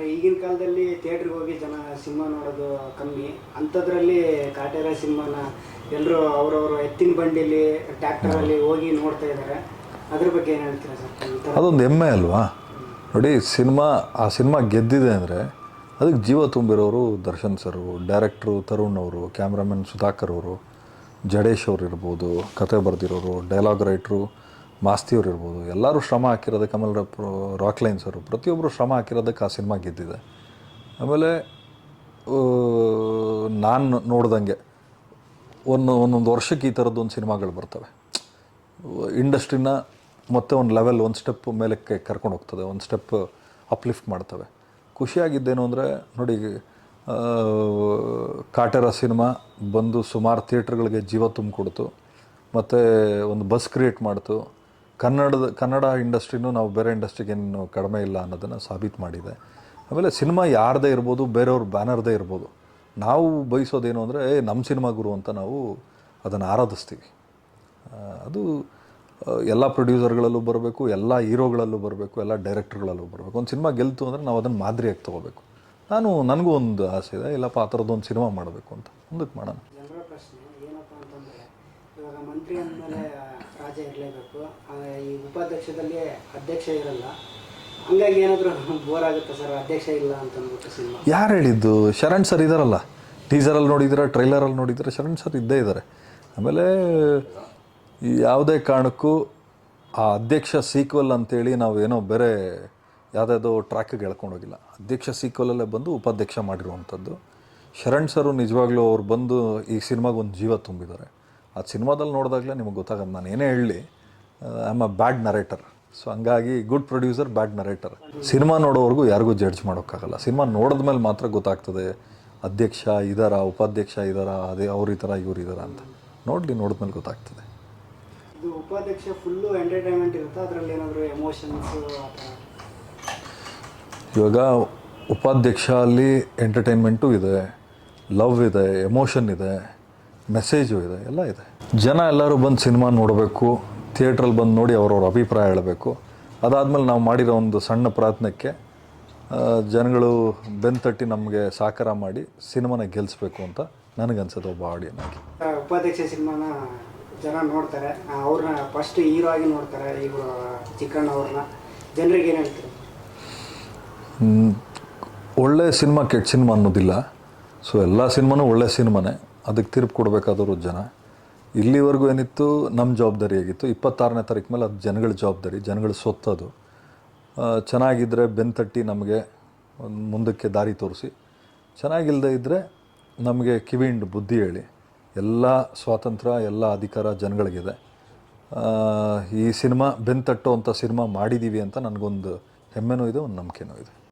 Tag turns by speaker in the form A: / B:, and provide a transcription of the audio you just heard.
A: ಅಂದರೆ ಈಗಿನ ಕಾಲದಲ್ಲಿ ಥಿಯೇಟ್ರಿಗೆ ಹೋಗಿ ಜನ ಸಿನಿಮಾ ನೋಡೋದು ಕಮ್ಮಿ. ಅಂಥದ್ರಲ್ಲಿ ಕಾಟೇರ ಸಿನಿಮಾನ ಎಲ್ಲರೂ ಅವರವರು ಎತ್ತಿನ ಬಂಡಿಲಿ ಟ್ಯಾಕ್ಟರಲ್ಲಿ ಹೋಗಿ ನೋಡ್ತಾ ಇದ್ದಾರೆ ಅದ್ರ ಬಗ್ಗೆ ಏನು ಹೇಳ್ತೀರಾ ಸರ್?
B: ಅದೊಂದು ಹೆಮ್ಮೆ ಅಲ್ವಾ? ನೋಡಿ ಸಿನಿಮಾ ಆ ಸಿನಿಮಾ ಗೆದ್ದಿದೆ ಅಂದರೆ ಅದಕ್ಕೆ ಜೀವ ತುಂಬಿರೋರು ದರ್ಶನ್ ಸರು ಡೈರೆಕ್ಟ್ರು ತರುಣ್ ಅವರು ಕ್ಯಾಮ್ರಾಮನ್ ಸುಧಾಕರ್ ಅವರು ಜಡೇಶ್ ಅವ್ರು ಇರ್ಬೋದು ಕತೆ ಬರೆದಿರೋರು ಡೈಲಾಗ್ ರೈಟ್ರು ಮಾಸ್ತಿಯವ್ರು ಇರ್ಬೋದು. ಎಲ್ಲರೂ ಶ್ರಮ ಹಾಕಿರೋದಕ್ಕೆ ಆಮೇಲೆ ರಾಕ್ ಲೈನ್ಸ್ ಅವರು. ಪ್ರತಿಯೊಬ್ಬರು ಶ್ರಮ ಹಾಕಿರೋದಕ್ಕೆ ಆ ಸಿನಿಮಾ ಗೆದ್ದಿದೆ. ಆಮೇಲೆ ನಾನು ನೋಡ್ದಂಗೆ ಒಂದು, ಒಂದೊಂದು ವರ್ಷಕ್ಕೆ ಈ ಥರದ್ದು ಒಂದು ಸಿನಿಮಾಗಳು ಬರ್ತವೆ. ಇಂಡಸ್ಟ್ರಿನ ಮತ್ತೆ ಒಂದು ಲೆವೆಲ್ ಒಂದು ಸ್ಟೆಪ್ ಮೇಲಕ್ಕೆ ಕರ್ಕೊಂಡು ಹೋಗ್ತದೆ. ಒಂದು ಸ್ಟೆಪ್ ಅಪ್ಲಿಫ್ಟ್ ಮಾಡ್ತವೆ. ಖುಷಿಯಾಗಿದ್ದೇನು ಅಂದರೆ, ನೋಡಿ ಕಾಟೇರ ಸಿನಿಮಾ ಬಂದು ಸುಮಾರು ಥಿಯೇಟ್ರ್ಗಳಿಗೆ ಜೀವ ತುಂಬಿಕೊಡ್ತು. ಮತ್ತು ಒಂದು ಬಸ್ ಕ್ರಿಯೇಟ್ ಮಾಡ್ತು. ಕನ್ನಡದ, ಕನ್ನಡ ಇಂಡಸ್ಟ್ರಿನೂ ನಾವು ಬೇರೆ ಇಂಡಸ್ಟ್ರಿಗೇನು ಕಡಿಮೆ ಇಲ್ಲ ಅನ್ನೋದನ್ನು ಸಾಬೀತು ಮಾಡಿದೆ. ಆಮೇಲೆ ಸಿನಿಮಾ ಯಾರದೇ ಇರ್ಬೋದು, ಬೇರೆಯವ್ರ ಬ್ಯಾನರ್ದೇ ಇರ್ಬೋದು, ನಾವು ಬಯಸೋದೇನು ಅಂದರೆ, ಏ ನಮ್ಮ ಸಿನಿಮಾ ಗುರು ಅಂತ ನಾವು ಅದನ್ನು ಆರಾಧಿಸ್ತೀವಿ. ಅದು ಎಲ್ಲ ಪ್ರೊಡ್ಯೂಸರ್ಗಳಲ್ಲೂ ಬರಬೇಕು, ಎಲ್ಲ ಹೀರೋಗಳಲ್ಲೂ ಬರಬೇಕು, ಎಲ್ಲ ಡೈರೆಕ್ಟರ್ಗಳಲ್ಲೂ ಬರಬೇಕು. ಒಂದು ಸಿನಿಮಾ ಗೆಲ್ತು ಅಂದರೆ ನಾವು ಅದನ್ನು ಮಾದರಿಯಾಗಿ ತೊಗೋಬೇಕು. ನಾನು, ನನಗೂ ಒಂದು ಆಸೆ ಇದೆ, ಇಲ್ಲಪ್ಪ, ಆ ಥರದ್ದು ಒಂದು ಸಿನಿಮಾ ಮಾಡಬೇಕು ಅಂತ. ಮುಂದಕ್ಕೆ ಮಾಡೋಣ.
A: ರಾಜ ಇರಲೇಬೇಕು. ಈ ಉಪಾಧ್ಯಕ್ಷದಲ್ಲಿ ಅಧ್ಯಕ್ಷ ಇರಲ್ಲ. ಹಂಗಾಗಿ ಏನಾದರೂ ಬೋರ್ ಆಗುತ್ತೆ ಸರ್? ಅಧ್ಯಕ್ಷ ಇಲ್ಲ ಅಂತ ಅಂದ್ಬಿಟ್ಟು ಸಿನಿಮಾ.
B: ಯಾರು ಹೇಳಿದ್ದು? ಶರಣ್ ಸರ್ ಇದಾರಲ್ಲ. ಟೀಸರಲ್ಲಿ ನೋಡಿದ್ದೀರಾ ಟ್ರೈಲರಲ್ಲಿ ನೋಡಿದ್ದೀರಾ ಶರಣ್ ಸರ್ ಇದ್ದೇ ಇದ್ದಾರೆ ಆಮೇಲೆ ಯಾವುದೇ ಕಾರಣಕ್ಕೂ ಆ ಅಧ್ಯಕ್ಷ ಸೀಕ್ವಲ್ ಅಂತೇಳಿ ನಾವು ಏನೋ ಬೇರೆ ಯಾವುದಾದ್ರು ಟ್ರ್ಯಾಕಿಗೆ ಎಳ್ಕೊಂಡೋಗಿಲ್ಲ ಅಧ್ಯಕ್ಷ ಸೀಕ್ವಲಲ್ಲೇ ಬಂದು ಉಪಾಧ್ಯಕ್ಷ ಮಾಡಿರುವಂಥದ್ದು. ಶರಣ್ ಸರು ನಿಜವಾಗ್ಲೂ ಅವ್ರು ಬಂದು ಈ ಸಿನಿಮಾಗೆ ಒಂದು ಜೀವ ತುಂಬಿದ್ದಾರೆ. ಆ ಸಿನಿಮಾದಲ್ಲಿ ನೋಡಿದಾಗಲೇ ನಿಮಗೆ ಗೊತ್ತಾಗೋದು. ನಾನು ಏನೇ ಹೇಳಿ I am a bad narrator. So ಹಂಗಾಗಿ good producer bad narrator. Cinema ನೋಡೋವರೆಗೂ ಯಾರಿಗೂ ಜಡ್ಜ್ ಮಾಡೋಕ್ಕಾಗಲ್ಲ. ಸಿನಿಮಾ ನೋಡಿದ ಮೇಲೆ ಮಾತ್ರ ಗೊತ್ತಾಗ್ತದೆ ಅಧ್ಯಕ್ಷ ಇದಾರ ಉಪಾಧ್ಯಕ್ಷ ಇದಾರ ಅದೇ ಅವ್ರ ಈ ಥರ ಇವ್ರು ಇದಾರ ಅಂತ. ನೋಡಲಿ ನೋಡಿದ ಮೇಲೆ ಗೊತ್ತಾಗ್ತದೆ.
A: ಇದು ಉಪಾಧ್ಯಕ್ಷ ಫುಲ್ಲು ಎಂಟರ್ಟೈನ್ಮೆಂಟ್ ಇರುತ್ತೆ? ಅದರಲ್ಲಿ ಏನಾದರೂ ಎಮೋಷನ್ಸು ಆ ಥರ?
B: ಇವಾಗ ಉಪಾಧ್ಯಕ್ಷ ಅಲ್ಲಿ ಎಂಟರ್ಟೈನ್ಮೆಂಟು ಇದೆ ಲವ್ ಇದೆ ಎಮೋಷನ್ ಇದೆ. ಮೆಸೇಜು ಇದೆ ಎಲ್ಲ ಇದೆ. ಜನ ಎಲ್ಲರೂ ಬಂದು ಸಿನಿಮಾ ನೋಡಬೇಕು ಥಿಯೇಟ್ರಲ್ಲಿ ಬಂದು ನೋಡಿ ಅವರವ್ರ ಅಭಿಪ್ರಾಯ ಹೇಳಬೇಕು. ಅದಾದಮೇಲೆ ನಾವು ಮಾಡಿರೋ ಒಂದು ಸಣ್ಣ ಪ್ರಯತ್ನಕ್ಕೆ ಜನಗಳು ಬೆನ್ತಟ್ಟಿ ನಮಗೆ ಸಾಕಾರ ಮಾಡಿ ಸಿನಿಮಾನ ಗೆಲ್ಲಿಸ್ಬೇಕು ಅಂತ ನನಗನ್ಸುತ್ತೆ ಒಬ್ಬ ಆಡಿಯನ್ ಆಗಿ.
A: ಉಪಾಧ್ಯಕ್ಷ ಸಿನಿಮಾನ ಜನ ನೋಡ್ತಾರೆ. ಅವ್ರನ್ನ ಫಸ್ಟ್ ಹೀರೋ ಆಗಿ ನೋಡ್ತಾರೆ ಇವರು ಚಿಕ್ಕಣ್ಣ ಅವ್ರನ್ನ. ಜನರಿಗೆ ಏನು ಹೇಳ್ತೀರಿ?
B: ಒಳ್ಳೆ ಸಿನಿಮಾ ಕೆಟ್ಟ ಸಿನಿಮಾ ಅನ್ನೋದಿಲ್ಲ. ಸೊ ಎಲ್ಲ ಸಿನಿಮಾನೂ ಒಳ್ಳೆ ಸಿನಿಮಾನೇ. ಅದಕ್ಕೆ ತೀರ್ಪು ಕೊಡಬೇಕಾದವರು ಜನ. ಇಲ್ಲಿವರೆಗೂ ಏನಿತ್ತು? ನಮ್ಮ ಜವಾಬ್ದಾರಿ ಆಗಿತ್ತು ಇಪ್ಪತ್ತಾರನೇ ತಾರೀಕು ಮೇಲೆ ಅದು ಜನಗಳ ಜವಾಬ್ದಾರಿ, ಜನಗಳ ಸೊತ್ತದು ಚೆನ್ನಾಗಿದ್ದರೆ ಬೆನ್ತಟ್ಟಿ ನಮಗೆ ಮುಂದಕ್ಕೆ ದಾರಿ ತೋರಿಸಿ. ಚೆನ್ನಾಗಿಲ್ಲದೆ ಇದ್ದರೆ ನಮಗೆ ಕಿವಿಂಡ್ ಬುದ್ಧಿ ಹೇಳಿ. ಎಲ್ಲ ಸ್ವಾತಂತ್ರ್ಯ, ಎಲ್ಲ ಅಧಿಕಾರ ಜನಗಳಿಗಿದೆ. ಈ ಸಿನಿಮಾ ಬೆನ್ ಅಂಥ ಸಿನಿಮಾ ಮಾಡಿದ್ದೀವಿ ಅಂತ ನನಗೊಂದು ಹೆಮ್ಮೆನೂ ಇದೆ, ಒಂದು ನಂಬಿಕೆನೂ ಇದೆ.